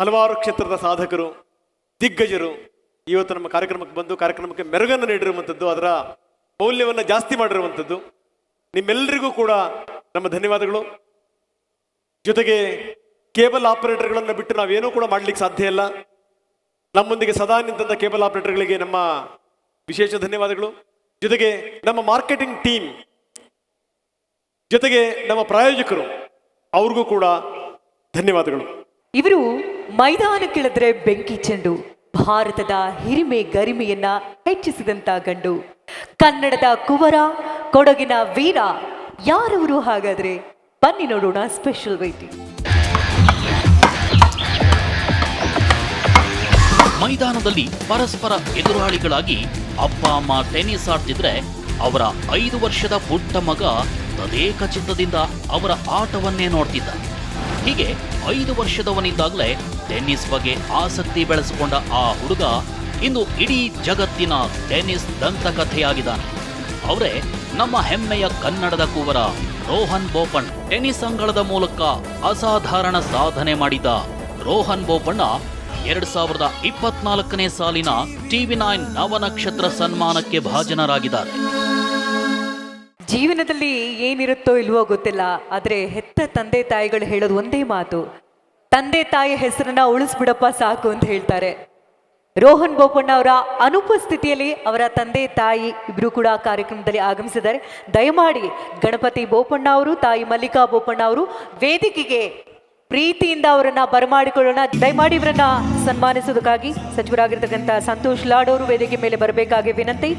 ಹಲವಾರು ಕ್ಷೇತ್ರದ ಸಾಧಕರು, ದಿಗ್ಗಜರು ಇವತ್ತು ನಮ್ಮ ಕಾರ್ಯಕ್ರಮಕ್ಕೆ ಬಂದು ಕಾರ್ಯಕ್ರಮಕ್ಕೆ ಮೆರುಗನ್ನು ನೀಡಿರುವಂಥದ್ದು, ಅದರ ಮೌಲ್ಯವನ್ನು ಜಾಸ್ತಿ ಮಾಡಿರುವಂಥದ್ದು. ನಿಮ್ಮೆಲ್ಲರಿಗೂ ಕೂಡ ನಮ್ಮ ಧನ್ಯವಾದಗಳು. ಜೊತೆಗೆ ಕೇಬಲ್ ಆಪರೇಟರ್ಗಳನ್ನು ಬಿಟ್ಟು ನಾವೇನೂ ಕೂಡ ಮಾಡ್ಲಿಕ್ಕೆ ಸಾಧ್ಯ ಇಲ್ಲ. ನಮ್ಮೊಂದಿಗೆ ಸದಾ ನಿಂತಹ ಕೇಬಲ್ ಆಪರೇಟರ್ಗಳಿಗೆ ನಮ್ಮ ವಿಶೇಷ ಧನ್ಯವಾದಗಳು. ಜೊತೆಗೆ ನಮ್ಮ ಮಾರ್ಕೆಟಿಂಗ್ ಟೀಮ್, ಜೊತೆಗೆ ನಮ್ಮ ಪ್ರಾಯೋಜಕರು ಅವ್ರಿಗೂ ಕೂಡ ಧನ್ಯವಾದಗಳು. ಇವರು ಮೈದಾನಕ್ಕಿಳಿದ್ರೆ ಬೆಂಕಿ ಚೆಂಡು ಭಾರತದ ಹಿರಿಮೆ ಗರಿಮೆಯನ್ನ ಹೆಚ್ಚಿಸಿದಂತ ಗಂಡು. ಕನ್ನಡದ ಕುವರ ಕೊಡಗಿನ ವೀರ ಯಾರವರು ಹಾಗಾದ್ರೆ? ಬನ್ನಿ ನೋಡೋಣ ಸ್ಪೆಷಲ್ ವೈಟಿ ಮೈದಾನದಲ್ಲಿ ಪರಸ್ಪರ ಎದುರಾಳಿಗಳಾಗಿ ಅಪ್ಪ ಅಮ್ಮ ಟೆನಿಸ್ ಆಡ್ತಿದ್ರೆ ಅವರ ಐದು ವರ್ಷದ ಪುಟ್ಟ ಮಗ ತದೇಕ ಚಿತ್ತದಿಂದ ಅವರ ಆಟವನ್ನೇ ನೋಡ್ತಿದ್ದ. ಹೀಗೆ ಐದು ವರ್ಷದವನಿದ್ದಾಗಲೇ ಟೆನ್ನಿಸ್ ಬಗ್ಗೆ ಆಸಕ್ತಿ ಬೆಳೆಸಿಕೊಂಡ ಆ ಹುಡುಗ ಇಂದು ಇಡೀ ಜಗತ್ತಿನ ಟೆನ್ನಿಸ್ ದಂತಕಥೆಯಾಗಿದ್ದಾನೆ. ಅವರೇ ನಮ್ಮ ಹೆಮ್ಮೆಯ ಕನ್ನಡದ ಕೂವರ ರೋಹನ್ ಬೋಪಣ್ಣ. ಟೆನ್ನಿಸ್ ಅಂಗಳದ ಮೂಲಕ ಅಸಾಧಾರಣ ಸಾಧನೆ ಮಾಡಿದ ರೋಹನ್ ಬೋಪಣ್ಣ ಎರಡ್ ಸಾವಿರದ ಇಪ್ಪತ್ನಾಲ್ಕನೇ ಸಾಲಿನ ಟಿವಿ ನೈನ್ ನವನಕ್ಷತ್ರ ಸನ್ಮಾನಕ್ಕೆ ಭಾಜನರಾಗಿದ್ದಾರೆ. ಜೀವನದಲ್ಲಿ ಏನಿರುತ್ತೋ ಇಲ್ವೋ ಗೊತ್ತಿಲ್ಲ, ಆದರೆ ಹೆತ್ತ ತಂದೆ ತಾಯಿಗಳು ಹೇಳೋದು ಒಂದೇ ಮಾತು. ತಂದೆ ತಾಯಿ ಹೆಸರನ್ನ ಉಳಿಸ್ಬಿಡಪ್ಪ ಸಾಕು ಅಂತ ಹೇಳ್ತಾರೆ. ರೋಹನ್ ಬೋಪಣ್ಣ ಅವರ ಅನುಪಸ್ಥಿತಿಯಲ್ಲಿ ಅವರ ತಂದೆ ತಾಯಿ ಇಬ್ಬರು ಕೂಡ ಕಾರ್ಯಕ್ರಮದಲ್ಲಿ ಆಗಮಿಸಿದ್ದಾರೆ. ದಯಮಾಡಿ ಗಣಪತಿ ಬೋಪಣ್ಣ ಅವರು, ತಾಯಿ ಮಲ್ಲಿಕಾ ಬೋಪಣ್ಣ ಅವರು ವೇದಿಕೆಗೆ ಪ್ರೀತಿಯಿಂದ ಅವರನ್ನ ಬರಮಾಡಿಕೊಳ್ಳೋಣ. ದಯಮಾಡಿ ಇವರನ್ನ ಸನ್ಮಾನಿಸೋದಕ್ಕಾಗಿ ಸಚಿವರಾಗಿರ್ತಕ್ಕಂಥ ಸಂತೋಷ್ ಲಾಡ್ ವೇದಿಕೆ ಮೇಲೆ ಬರಬೇಕಾಗಿ ವಿನಂತಿ.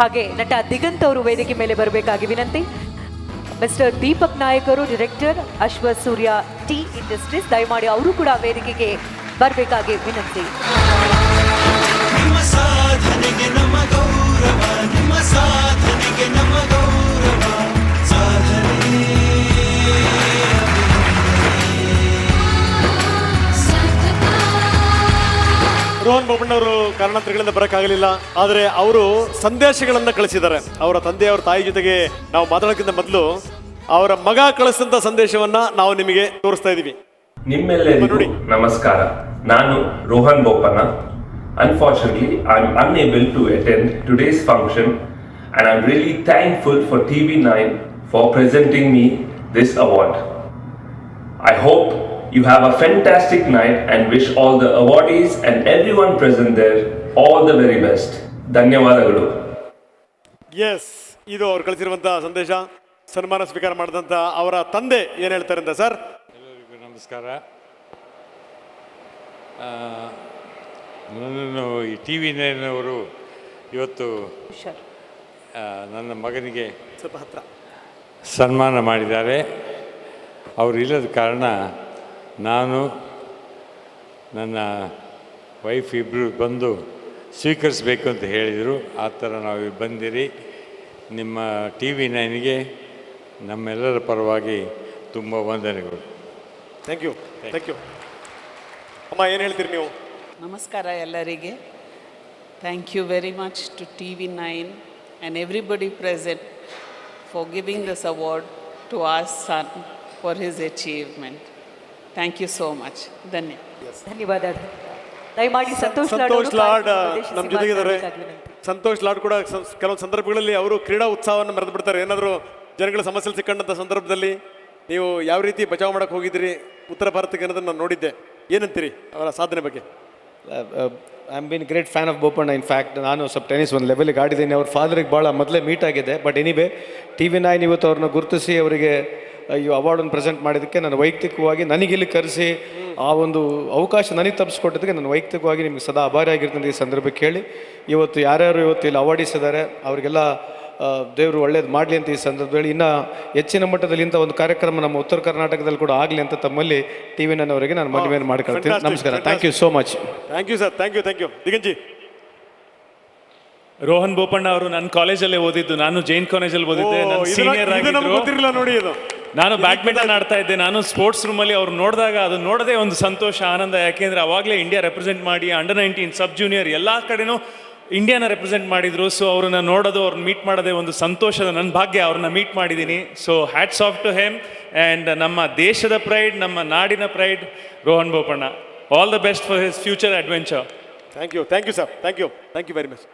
ಹಾಗೆ ನಟ ದಿಗಂತ್ ಅವರು ವೇದಿಕೆ ಮೇಲೆ ಬರಬೇಕಾಗಿ ವಿನಂತಿ. ಮಿಸ್ಟರ್ ದೀಪಕ್ ನಾಯಕರು ಡೈರೆಕ್ಟರ್ ಅಶ್ವ ಸೂರ್ಯ ಟಿ ಇಂಡಸ್ಟ್ರೀಸ್ ದಯಮಾಡಿ ಅವರು ಕೂಡ ವೇದಿಕೆಗೆ ಬರಬೇಕಾಗಿ ವಿನಂತಿ. ರೋಹನ್ ಬೋಪಣ್ಣವರು ಕಾರಣಾಂತರಗಳಿಂದ ಬರೋಕ್ಕಾಗಲಿಲ್ಲ ಆದರೆ ಅವರು ಸಂದೇಶಗಳನ್ನು ಕಳಿಸಿದ್ದಾರೆ. ಅವರ ತಂದೆ ಅವರ ತಾಯಿ ಜೊತೆಗೆ ನಾವು ಮಾತಾಡೋಕ್ಕಿಂತ ಮೊದಲು ಅವರ ಮಗ ಕಳಿಸಿದಂಥ ಸಂದೇಶವನ್ನ ನಾವು ನಿಮಗೆ ತೋರಿಸ್ತಾ ಇದ್ದೀವಿ. ನಿಮ್ಮೆಲ್ಲರಿಗೂ ನೋಡಿ. ನಮಸ್ಕಾರ. ನಾನು Rohan Bopanna. Unfortunately I am unable to attend today's function and I am really thankful for TV nine for presenting me this award I hope you have a fantastic night and wish all the awardees and everyone present there all the very best. ಧನ್ಯವಾದಗಳು. Yes ಇದು ಅವ್ರು ಕಳಿಸಿರುವಂಥ ಸಂದೇಶ. ಸನ್ಮಾನ ಸ್ವೀಕಾರ ಮಾಡಿದಂಥ ಅವರ ತಂದೆ ಏನು ಹೇಳ್ತಾರೆ ಅಂತ ಸರ್? ಎಲ್ಲರಿಗೂ ನಮಸ್ಕಾರ. ನನ್ನನ್ನು ಈ ಟಿ ವಿ ನೈನವರು ಇವತ್ತು ಆ, ನನ್ನ ಮಗನಿಗೆ ಸ್ವಲ್ಪ ಹತ್ರ. ಸನ್ಮಾನ ಮಾಡಿದ್ದಾರೆ. ಅವರು ಇಲ್ಲದ ಕಾರಣ ನಾನು ನನ್ನ ವೈಫ್ ಇಬ್ಬರು ಬಂದು ಸ್ವೀಕರಿಸಬೇಕು ಅಂತ ಹೇಳಿದರು. ಆ ಥರ ನಾವು ಬಂದಿರಿ. ನಿಮ್ಮ ಟಿ ವಿ ನೈನ್ಗೆ ನಮ್ಮೆಲ್ಲರ ಪರವಾಗಿ ತುಂಬ ವಂದನೆಗಳು. ಥ್ಯಾಂಕ್ ಯು ಥ್ಯಾಂಕ್ ಯು ಅಮ್ಮ ಏನು ಹೇಳ್ತೀರಿ ನೀವು? ನಮಸ್ಕಾರ ಎಲ್ಲರಿಗೆ. Thank you very much to TV nine and everybody present for giving this award to our son for his achievement thank you so much ಧನ್ಯ. ಧನ್ಯವಾದ. ದಯಮಾಡಿ ಸಂತೋಷ್ ಸಂತೋಷ್ ಲಾಡ್ ನಮ್ಮ ಜೊತೆಗಿದ್ದಾರೆ. ಸಂತೋಷ್ ಲಾಡ್ ಕೂಡ ಕೆಲವು ಸಂದರ್ಭಗಳಲ್ಲಿ ಅವರು ಕ್ರೀಡಾ ಉತ್ಸವವನ್ನು ಮರೆತು ಬಿಡ್ತಾರೆ. ಏನಾದರೂ ಜನಗಳ ಸಮಸ್ಯೆ ಸಿಕ್ಕಂಡಂಥ ಸಂದರ್ಭದಲ್ಲಿ ನೀವು ಯಾವ ರೀತಿ ಬಚಾವ್ ಮಾಡಕ್ಕೆ ಹೋಗಿದ್ದೀರಿ ಉತ್ತರ ಭಾರತಕ್ಕೆ ಅನ್ನೋದನ್ನು ನಾನು ನೋಡಿದ್ದೆ. ಏನಂತೀರಿ ಅವರ ಸಾಧನೆ ಬಗ್ಗೆ? I am been great fan of Bopanna in fact ನಾನು ಸ್ವಲ್ಪ ಟೆನಿಸ್ ಒಂದು ಲೆವೆಲ್ಗೆ ಆಡಿದ್ದೀನಿ. ಅವ್ರ ಫಾದರಿಗೆ ಭಾಳ ಮೊದಲೇ ಮೀಟ್ ಆಗಿದೆ. But anyway T V nine ಇವತ್ತು ಅವ್ರನ್ನ ಗುರುತಿಸಿ ಅವರಿಗೆ ಈ ಅವಾರ್ಡನ್ನು ಪ್ರೆಸೆಂಟ್ ಮಾಡಿದ್ದಕ್ಕೆ ನಾನು ವೈಯಕ್ತಿಕವಾಗಿ ನನಗಿಲ್ಲಿ ಕರೆಸಿ ಆ ಒಂದು ಅವಕಾಶ ನನಗೆ ತಪ್ಪಿಸ್ಕೊಟ್ಟಿದ್ದಕ್ಕೆ ನಾನು ವೈಯಕ್ತಿಕವಾಗಿ ನಿಮಗೆ ಸದಾ ಆಭಾರಿಯಾಗಿರ್ತಂತ ಈ ಸಂದರ್ಭಕ್ಕೆ ಹೇಳಿ. ಇವತ್ತು ಯಾರ್ಯಾರು ಇವತ್ತು ಇಲ್ಲಿ ಅವಾರ್ಡಿಸ್ ಇದ್ದಾರೆ ಅವರಿಗೆಲ್ಲ ದೇವರು ಒಳ್ಳೇದು ಮಾಡಲಿ ಅಂತ ಈ ಸಂದರ್ಭದಲ್ಲಿ ಇನ್ನೂ ಹೆಚ್ಚಿನ ಮಟ್ಟದಲ್ಲಿ ಇಂಥ ಒಂದು ಕಾರ್ಯಕ್ರಮ ನಮ್ಮ ಉತ್ತರ ಕರ್ನಾಟಕದಲ್ಲಿ ಕೂಡ ಆಗಲಿ ಅಂತ ತಮ್ಮಲ್ಲಿ ಟಿ ವಿ ನನ್ನವರಿಗೆ ನಾನು ಮನವಿಯನ್ನು ಮಾಡ್ಕೊಳ್ತೀನಿ. ನಮಸ್ಕಾರ. Thank you so much thank you sir thank you thank you ದಿಗಂಜಿ Rohan Bopanna ಅವರು ನನ್ನ ಕಾಲೇಜಲ್ಲೇ ಓದಿದ್ದು. ನಾನು ಜೈನ್ ಕಾಲೇಜಲ್ಲಿ ಓದಿದ್ದೆ. ಸೀನಿಯರ್ ಇದು ನಮ್ಗೆ ಆಗಿದ್ರು. ಗೊತ್ತಿರಲಿಲ್ಲ ನೋಡಿ ಇದು. ನಾನು ಬ್ಯಾಡ್ಮಿಂಟನ್ ಆಡ್ತಾ ಇದ್ದೆ. ನಾನು ಸ್ಪೋರ್ಟ್ಸ್ ರೂಮಲ್ಲಿ ಅವ್ರು ನೋಡಿದಾಗ ಅದು ನೋಡದೆ ಒಂದು ಸಂತೋಷ ಆನಂದ. ಯಾಕೆಂದ್ರೆ ಅವಾಗಲೇ ಇಂಡಿಯಾ ರೆಪ್ರೆಸೆಂಟ್ ಮಾಡಿ ಅಂಡರ್ ನೈನ್ಟೀನ್ ಸಬ್ ಜೂನಿಯರ್ ಎಲ್ಲ ಕಡೆನೂ ಇಂಡಿಯಾನ ರೆಪ್ರೆಸೆಂಟ್ ಮಾಡಿದ್ರು. ಸೊ ಅವ್ರನ್ನ ನೋಡೋದು ಅವ್ರನ್ನ ಮೀಟ್ ಮಾಡೋದೇ ಒಂದು ಸಂತೋಷದ ನನ್ನ ಭಾಗ್ಯ ಅವ್ರನ್ನ ಮೀಟ್ ಮಾಡಿದ್ದೀನಿ so hats off to him and ನಮ್ಮ ದೇಶದ ಪ್ರೈಡ್ ನಮ್ಮ ನಾಡಿನ pride Rohan Bopanna all the best for his future adventure thank you thank you sir thank you thank you very much